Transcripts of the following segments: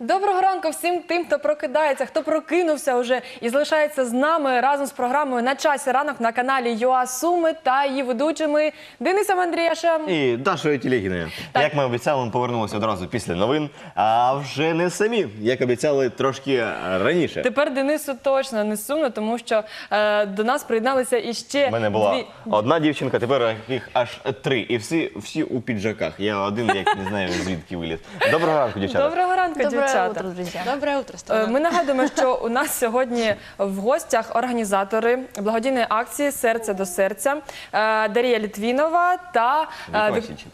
Доброго ранку всім тим, хто прокидається, хто прокинувся вже і залишається з нами разом з програмою на часі ранок на каналі ЮА Суми та її ведучими Денисом Андріашем. І Дашою Тілегіною. Як ми обіцяли, ми повернулися одразу після новин, а вже не самі, як обіцяли трошки раніше. Тепер Денису точно не сумно, тому що е, до нас приєдналися іще У мене була дві. одна дівчинка, тепер їх аж три. І всі, всі у піджаках. Я один, як не знаю звідки виліз. Доброго ранку, дівчата. Доброго ранку, Доброе утро, друзья. Доброе утро, Е, страна. Ми нагадуємо, що у нас сьогодні в гостях організатори благодійної акції Серце до серця е, Дарія Літвінова та е, Віка Вік-.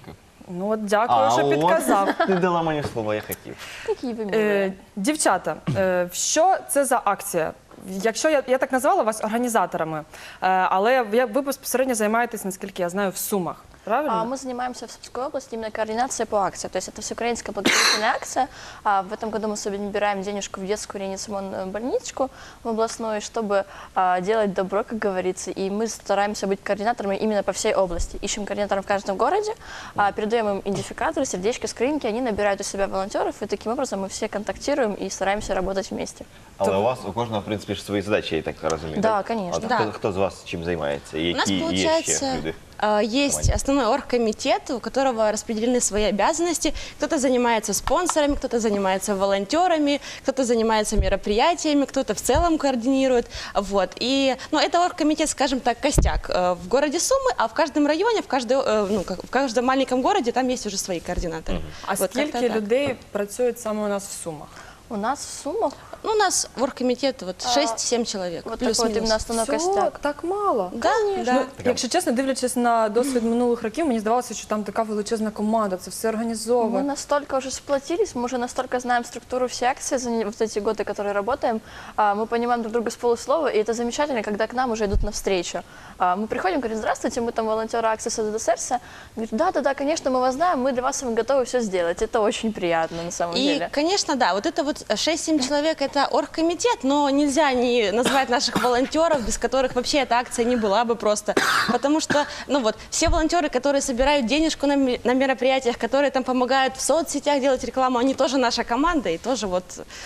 Ну от дякую, що от підказав. Ти дала мені слово, я хотів. Какие вы милые. Е, дівчата, е, що це за акція? Якщо я, я так назвала вас організаторами, е, але ви, ви безпосередньо займаєтесь, наскільки я знаю, в Сумах. Правильно? А, Мы занимаемся в Сумской области именно координацией по акции. То есть это всеукраинская благотворительная акция. А в этом году мы собираем денежку в детскую реанимационную больничку в областную, чтобы а, делать добро, как говорится. И мы стараемся быть координаторами именно по всей области. Ищем координаторов в каждом городе, а, передаем им идентификаторы, сердечки, скринки, они набирают у себя волонтеров, и таким образом мы все контактируем и стараемся работать вместе. Але у вас у кожного, в принципі, ж свої задачі, я так розумію. Да, так? конечно. От Да. Хто, хто з вас чим займається? І У нас які є ще получается люди? Э, есть основной оргкомитет, у которого распределены свои обязанности. Кто-то занимается спонсорами, кто-то занимается волонтерами, кто-то занимается мероприятиями, кто-то в целом координирует. Вот. И, ну, это оргкомитет, скажем так, костяк э, в городе Сумы, а в каждом районе, в, каждой, э, ну, в каждом маленьком городе там есть уже свои координаторы. а Вот скільки людей працюють саме у нас в Сумах? У нас в Сумах Ну, у нас оргкомитет вот 6-7 человек. вот такой вот плюс-минус. именно основной Всього костяк. так мало. Да, да. Ну, якщо чесно, дивлячись на досвід минулих років, мені здавалося, що там така величезна команда, це все Мы організовано. настолько уже сплотились, мы уже настолько знаем структуру всей акции за не- вот эти годы, которые работаем. А, Мы понимаем друг друга с полуслова, и это замечательно, когда к нам уже идут навстречу. А, Мы приходим, говорим, здравствуйте, мы там волонтеры акции «Сады до сердца». Говорит, да-да-да, конечно, мы вас знаем, мы для вас мы готовы все сделать. Это очень приятно на самом И, деле. конечно, да, вот это вот 6-7 человек, это оргкомитет, но нельзя не называть наших волонтеров, без которых вообще эта акция не была бы просто. Потому что, ну вот, все волонтеры, которые собирают денежку на, ме- на мероприятиях, которые там помогают в соцсетях делать рекламу, они тоже наша команда, и тоже вот,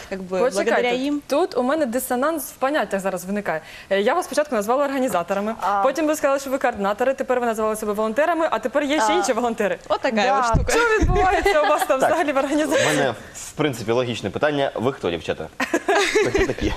как бы, благодаря Почекайте, им. тут у мене дисонанс в поняттях зараз виникає. Е, Я вас спочатку назвала організаторами, А. потім ви сказали, що ви координатори, тепер ви назвали себе волонтерами, а тепер є ще А. інші волонтери. Вот такая Да. вот штука. Що відбувається у вас там Так. взагалі в У організації? мене, в принципі, логічне питання. Ви хто, дівчата? Такі такі.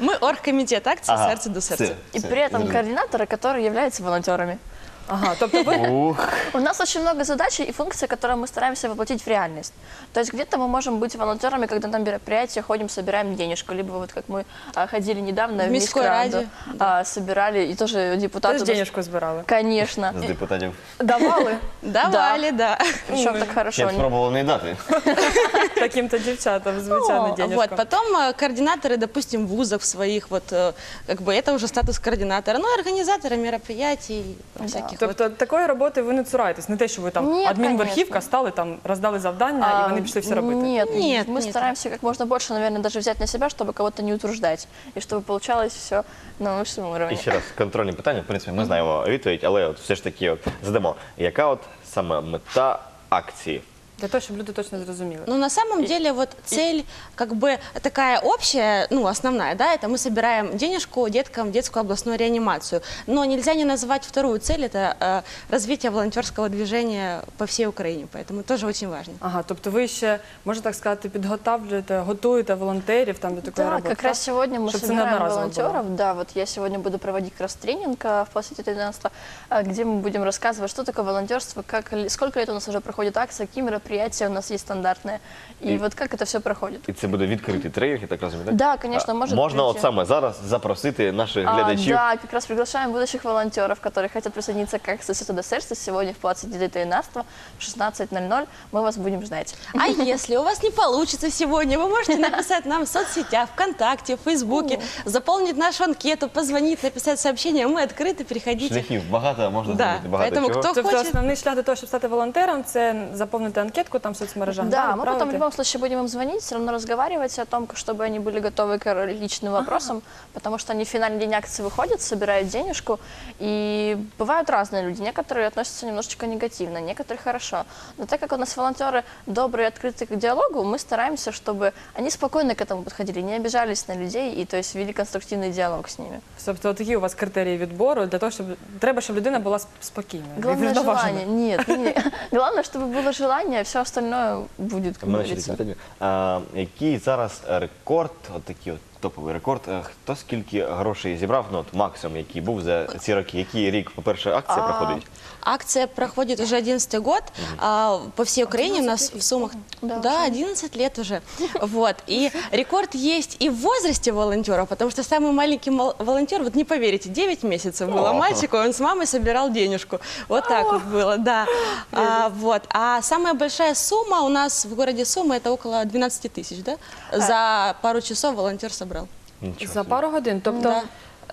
Мы оргкомитет акции Ага, «Сердце до сердца». все, И все, при этом зрозумів. координаторы, которые являются волонтерами. Ага, тобто ви Ух, У нас очень много задач и функций, которые мы стараемся воплотить в реальность. То есть где-то мы можем быть волонтерами, когда на мероприятие ходим, собираем денежку, либо вот как мы а, ходили недавно в, В Мискраду, ради, а, собирали, и тоже депутаты... нас- денежку збирали. Конечно. з депутатів. Давали Давали, да. Причем так хорошо. Я спробував не дати. таким-то дівчатам, звичайно, денежку. Вот, потом э, координаторы, допустим, вузов своих, вот, э, как бы это уже статус координатора, ну, организаторы мероприятий, всяких вот. Тобто такої роботи ви не цураєтесь, не те, що ви там Ні, адмінверхівка конечно. стали, там роздали завдання, А, і вони пішли все робити. Нет, Нет, мы нет. стараемся как можно больше, наверное, даже взять на себя, чтобы кого-то не утруждать, и чтобы получалось все на высшем уровне. І ще раз, контрольні питання, в принципі, ми знаємо відповідь, але от все ж таки от задамо. Яка от саме мета акції? Для того, щоб люди точно зрозуміли. Ну, на самом деле, вот цель, как бы, такая общая, ну, основная, да, это мы собираем денежку деткам в детскую областную реанимацию. Но нельзя не называть вторую цель, это э, развитие волонтерского движения по всей Украине, поэтому тоже очень важно. Ага, тобто ви ще, можна так сказати, підготавлюєте, готуєте волонтерів там до такої Да, роботи. как раз сегодня мы Чтоб це собираем неодноразово волонтеров. Да, вот я сегодня буду проводить как раз тренинг а, в площади 13, а, где мы будем рассказывать, что такое волонтерство, как, ли- сколько лет у нас уже проходит акция, какие мероприятия у нас есть стандартные, и, И- вот как это все проходит. І це буде відкритий тренінг, я так розумію, так? Да, конечно, А, может Можна прийти. от саме зараз запросити наших А, глядачів. да, как раз приглашаем будущих волонтеров, которые хотят присоединиться к акции «Сито до сердца» сегодня в площади 13 в 16.00. Мы вас будем ждать. А если у вас не получится сегодня, вы можете написать нам в соцсетях, ВКонтакте, в Фейсбуке, заполнить нашу анкету, позвонить, написать сообщение. Мы открыты, приходите. Шляхів багато, можна Да, зробити багато поэтому чого. кто Тобто хочет... основний шлях до того, щоб стати волонтером, це заповнити анкету анкетку там в соцмережах. Да, мы потом в відправити? любом случае будем им звонить, все равно разговаривать о том, чтобы они были готовы к личным вопросам, потому что они в финальный день акции выходят, собирают денежку, и бывают разные люди. Некоторые относятся немножечко негативно, некоторые хорошо. Но так как у нас волонтеры добрые, открытые к диалогу, мы стараемся, чтобы они спокойно к этому подходили, не обижались на людей и то есть вели конструктивный диалог с ними. Тобто такі у вас критерії відбору для того, щоб треба, щоб людина була сп- спокійною. і Главное врівноваженою. желание. Нет, нет. Главное, чтобы было желание, все остальное будет, как ще таке говорится. А, який зараз рекорд, от такий от топовий рекорд, е, хто скільки грошей зібрав, ну от максимум, який був за ці роки? Який рік, по-перше, акція А, проходить? Акция проходит уже 11 год. а, по всей Украине у нас в суммах... Да, Да, 11 лет уже. Вот. И рекорд есть и в возрасте волонтеров, потому что самый маленький мол- волонтер, вот не поверите, 9 месяцев было О. мальчику, он с мамой собирал денежку. Вот так вот было, да. А, вот. А самая большая сумма у нас в городе Сумы, это около 12 тысяч, да? За пару часов волонтер собрал. Нічого За собі. пару годин. Тобто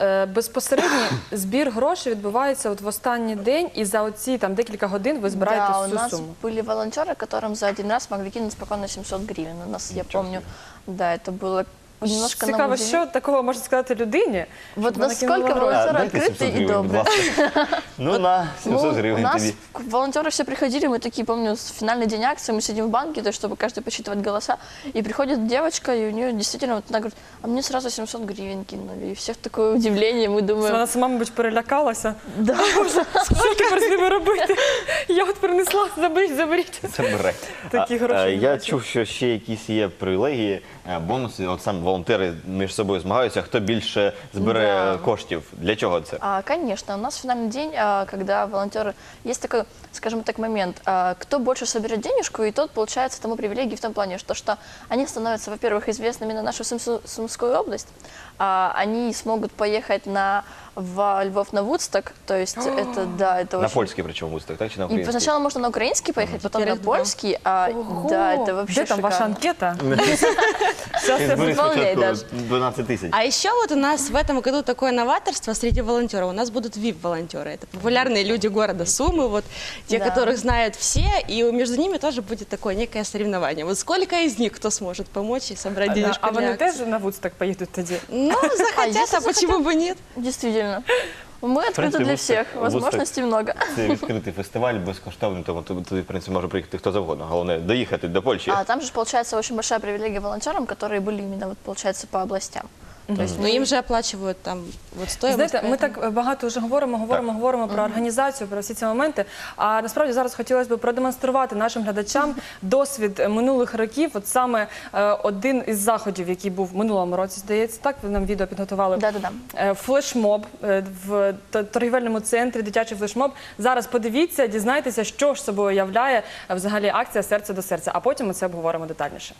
е, безпосередній збір грошей відбувається от в останній день, і за оці там декілька годин ви збираєте Да, у всю нас суму. были волонтеры, которым за один раз могли кинуть спокойно 700 гривен. У нас, я Ничего помню, да, это было немножко нам Цікаво, удивило. що такого можна сказати людині. Вот щоб вона насколько кинула волонтеры А, дайте открытые 700 и гривень, будь добрые. ласка. Ну на 700 Ну, у гривень нас тобі. к- волонтеры все приходили, мы такие, помню, с финальный день акции, мы сидим в банке, то есть, чтобы каждый посчитывать голоса, и приходит девочка, и у нее действительно, вот она говорит, а мне сразу 700 гривен кинули, и всех такое удивление, мы думаем, Вона сама, мабуть, перелякалася. да, Що тепер з ними робити? Я от принесла, заберіть, заберіть. Забирай. Такі А, гроші а, не Я бачила. чув, що ще якісь є привілегії, е, бонуси. От сам волонтери між собою змагаються, хто більше збере Да. коштів. Для чого це? А, конечно, у нас финальный день, а, когда волонтеры... Есть такой, скажем так, момент. а, Кто больше соберет денежку, и тот получается тому привилегии в том плане, что, что они становятся, во-первых, известными на нашу Сумсу- Сумскую область. а, Они смогут поехать на, в Львов на Вудсток. То есть это, да, это На очень... польський причому вусток, так чи на И український? сначала можно на украинский поехать, потом на Теперь да. польский. А, Ого! да, это вообще Де там ваша шикарно. анкета? Зараз я Збери Волней спочатку даже. 12 тисяч. А еще вот у нас в этом году такое новаторство среди волонтеров. У нас будут VIP-волонтеры. Это популярные люди города Сумы, вот те, Да. которых знают все, и между ними тоже будет такое некое соревнование. Вот сколько из них кто сможет помочь и собрать А, денежку а для вони акции? теж на Вудсток поїдуть тоді? Ну, захотят, если а почему бы нет? Действительно. Мы открыты принципе, для Вудсток- всех. Возможностей много. Це відкритий фестиваль безкоштовний, тому туди, туди, в принципі, може приїхати хто завгодно. Головне доїхати до Польщі. А там же, получается, очень большая привилегия волонтерам, которые были именно, вот, получается, по областям. То есть Но им же оплачивают там вот стоимость. Знаєте, ми поэтому- так багато вже говоримо, говоримо, говоримо про організацію, про всі ці моменти. А насправді зараз хотілося б продемонструвати нашим глядачам досвід минулих років. От саме е, один із заходів, який був в минулому році, здається, так ви нам відео підготували. Да-да-да. Е, Флешмоб е, в т- торгівельному центрі, дитячий флешмоб. Зараз подивіться, дізнайтеся, що ж собою являє е, взагалі акція серце до серця. А потім ми це обговоримо детальніше.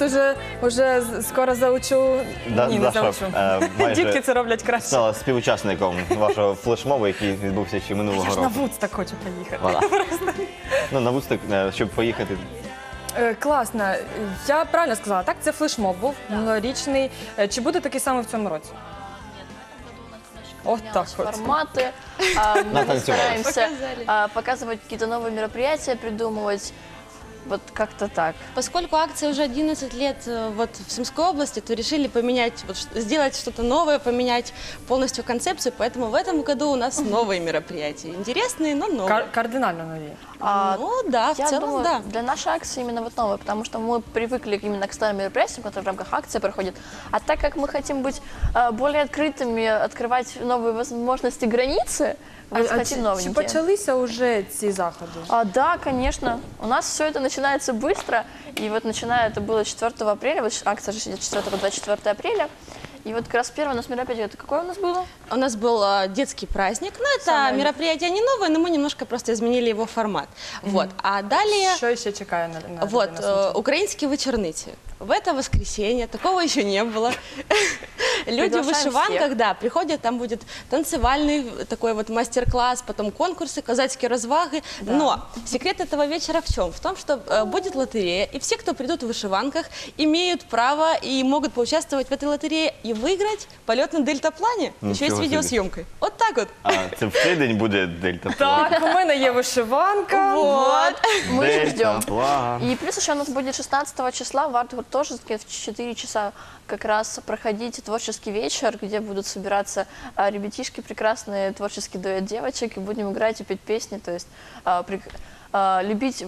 от уже, уже з- скоро заучу. Да- Ні, не Даша, заучу. е, майже Дітки це роблять краще. Стала співучасником вашого флешмобу, який відбувся ще минулого Я ж на року. Вудсток хочу поїхати. Вона. Ну, на вустик, е, щоб поїхати. Е, Класно. Я правильно сказала, так? Це флешмоб був минулорічний. Е, Чи буде такий самий в цьому році? От так от. форматы. а, Мы Натанцевалась. стараемся Показали. а, показывать какие-то новые мероприятия, придумывать. Вот как-то так. Поскольку акция уже 11 лет э, вот в Сумской области, то решили поменять, вот, ш- сделать что-то новое, поменять полностью концепцию. Поэтому в этом году у нас новые мероприятия. Интересные, но новые. Кар- кардинально нові. А, ну да, в Я целом думаю, да. для нашей акции именно вот новое, потому что мы привыкли именно к старым мероприятиям, которые в рамках акции проходят. А так как мы хотим быть э, более открытыми, открывать новые возможности границы, А, а хотим чи, чи новенькие. почалися вже ці заходи? А, да, конечно. У нас все это начинается быстро. И вот начиная, это было 4 апреля, вот акция же идет 4 по 24 апреля. И вот как раз первое у нас мероприятие, это какое у нас было? У нас был э, детский праздник. Ну, это Самое- мероприятие не новое, но мы немножко просто изменили его формат. Вот. А далее... Що ще чекає на, на Вот, людей на э, Сумщині? украинские вечерницы. В это воскресенье, такого еще не было. Люди в вышиванках, всех. да, приходят, там будет танцевальный такой вот мастер-класс, потом конкурсы, казацкие разваги. Но секрет этого вечера в чем? В том, что э, будет лотерея, и все, кто придут в вышиванках, имеют право и могут поучаствовать в этой лотерее и выиграть полет на дельтаплане. Ничего еще и с себе. видеосъемкой. Вот так вот. А це в цей день буде дельта. Так, у мене є вишиванка. Вот. Мы их ждем. Дельтаплан. И плюс еще у нас будет 16 числа в Артгур тоже в 4 часа как раз проходить творческий вечер, где будут собираться а, ребятишки прекрасные, творческий дуэт девочек, и будем играть и петь песни, то есть а, при- а, любить,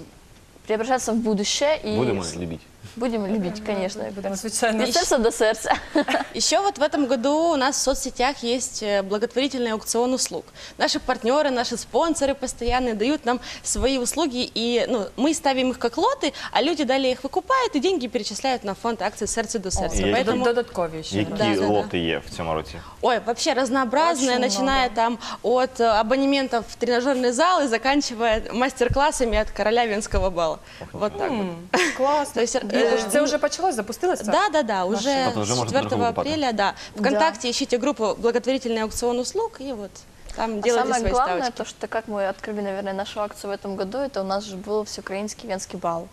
преображаться в будущее и Будемо любити. будем любить, конечно. Будемо, звичайно. От сердца до сердца. Еще вот в этом году у нас в соцсетях есть э, благотворительный аукцион услуг. Наши партнеры, наши спонсоры постоянные дают нам свои услуги, и ну, мы ставим их как лоты, а люди далее их выкупают и деньги перечисляют на фонд акции «Сердце до сердца». И Поэтому... Поэтому, Додаткові ще. Які Да, да, да. лоти є в цьому році? ой, вообще разнообразное, Очень начиная там от э, абонементов в тренажерный зал и заканчивая мастер-классами от короля венского бала. Вот так вот. Класно. То есть, Ні, э, Це вже почалось, запустилося? Да, да, да, уже Тобто вже с можна 4 торгову покупати. апреля, да. Вконтакте ищите группу «Благотворительный аукцион услуг» и вот там А делайте самое свои главное, ставочки. то, что как мы открыли, наверное, нашу акцию в этом году, это у нас же был всеукраинский венский бал.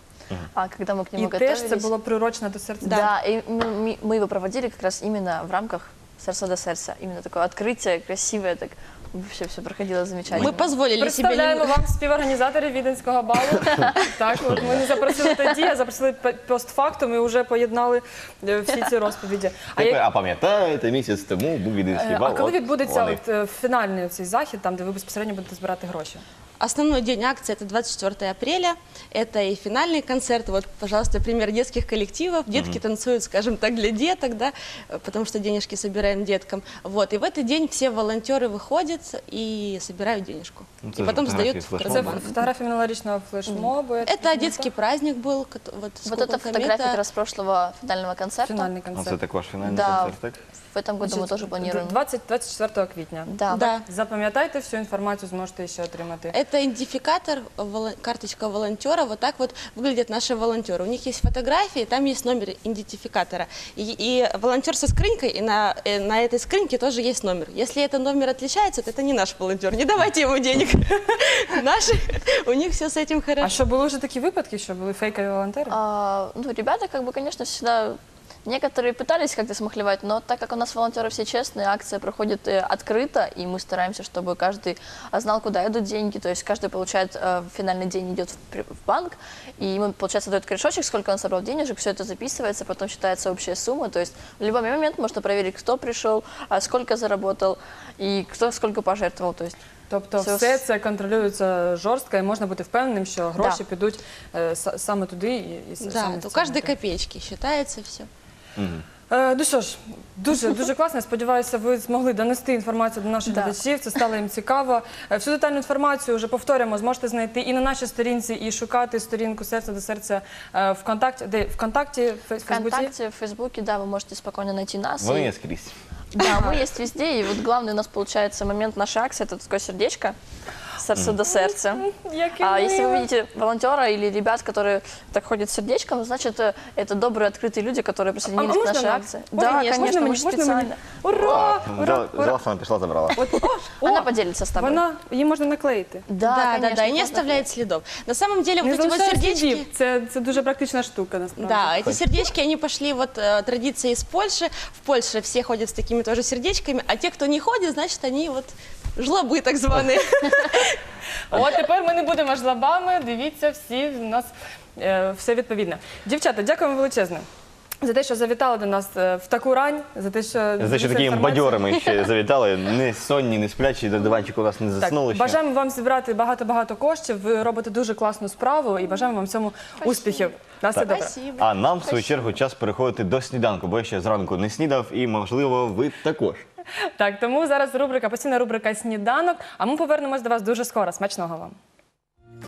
А когда мы к нему І теж готовились... це було приурочено до серця. Да, и мы, мы- мы его проводили как раз именно в рамках сердца до сердца. Именно такое открытие, красивое, так вообще все проходило замечательно. Мы позволили себе... Представляємо вам співорганізаторів віденського балу. Так, от ми не запросили тоді, а запросили п- постфактум і вже поєднали е, всі ці розповіді. А, пам'ятаєте, місяць тому був віденський е, бал. а коли от відбудеться вони. от, е, фінальний цей захід, там де ви безпосередньо будете збирати гроші? Основной день акции это 24 апреля. Это и финальный концерт. Вот, пожалуйста, пример детских коллективов. Детки танцуют, скажем так, для деток, да, э, потому что денежки собираем деткам. Вот. И в этот день все волонтеры выходят и собирают денежку. Ну, и це ж потом фотографії сдают з в флешмоба. Це Мгм. фотографія минулорічного флешмобу. я так Это розумію, детский праздник был. кот- Вот, Вот сколько это фотография комета. как раз прошлого финального концерта. Фінальний Ну, це концерт. також фінальний Да. концерт, так? В этом году мы тоже планируем. 20, 24 квітня. Да. Да. Запам'ятайте всю інформацію, зможете ще отримати. Это идентификатор, воло- карточка волонтера. Вот так вот выглядят наши волонтеры. У них есть фотографии, там есть номер идентификатора. И, и волонтер со скрынькой, и на, э, на этой скрынке тоже есть номер. Если этот номер отличается, то это не наш волонтер. Не давайте ему денег. Наши, у них все с этим А хорошо. що були вже такі випадки, що були фейкові волонтери? А, ну, ребята, как бы, конечно, всегда Некоторые пытались как-то смахлевать, но так как у нас волонтеры все честные, акция проходит э, открыто, и мы стараемся, чтобы каждый а, знал, куда идут деньги, то есть каждый получает э, в финальный день идет в, при- в банк, и ему, получается, дает корешочек, сколько он собрал денежек, все это записывается, потом считается общая сумма, то есть в любой момент можно проверить, кто пришел, а сколько заработал и кто сколько пожертвовал, то есть Тобто Все все с- це контролюється жорстко і можна бути впевненим, що гроші Да. підуть е, са- саме туди і, і с- Да, саме в то ці каждой напрямки. копеечки считается все. Е, ну що ж, дуже дуже класно. Я Сподіваюся, ви змогли донести інформацію до наших Да. глядачів. Це стало їм цікаво. Е, Всю детальну інформацію вже повторюємо, зможете знайти і на нашій сторінці, і шукати сторінку серця до серця е, ВКонтакті, де ВКонтакті, в Фейсбуці. ВКонтакте, в Фейсбуке, да, вы можете спокойно найти нас. Вони и- є скрізь. Да, мы есть везде, и вот главный у нас получается момент нашей акции, это такое сердечко сердце до сердца. Яке А если вы миле. видите волонтера или ребят, которые так ходят с сердечком, ну, значит, э, это добрые, открытые люди, которые А, присоединились а к можна нашей нам? акции. Можна, Да, конечно, конечно, мы мені? же Можна мені? специально. Ура! Ура! Взяла, Ура! взяла сама пішла, забрала. От, о, Она о, поделится с тобой. Вона, її можна наклеїти. Да, да, да, конечно, да, и не можно. оставляет следов. На самом деле, Не вот эти вот залишає сердечки... слідів. Це, це дуже практична штука, насправді. Да, эти сердечки, они пошли вот э, традиции из Польши. В Польше все ходят с такими тоже сердечками, а те, кто не ходит, значит, они вот жлобы так званые. От тепер ми не будемо жлобами. Дивіться, всі в нас е, все відповідно. Дівчата, дякуємо величезне. За те, що завітали до нас е, в таку рань, за те, що За те, що ділилися такими інформацією. бадьорами ще завітали, не сонні, не сплячі, до диванчику у нас не Так, заснули. ще. бажаємо вам зібрати багато-багато коштів. Ви робите дуже класну справу і бажаємо вам в цьому успіхів. На все добре. Спасибо. А нам, в свою чергу, час переходити до сніданку, бо я ще зранку не снідав, і, можливо, ви також. Так, тому зараз рубрика, постійна рубрика Сніданок. А ми повернемось до вас дуже скоро. Смачного вам.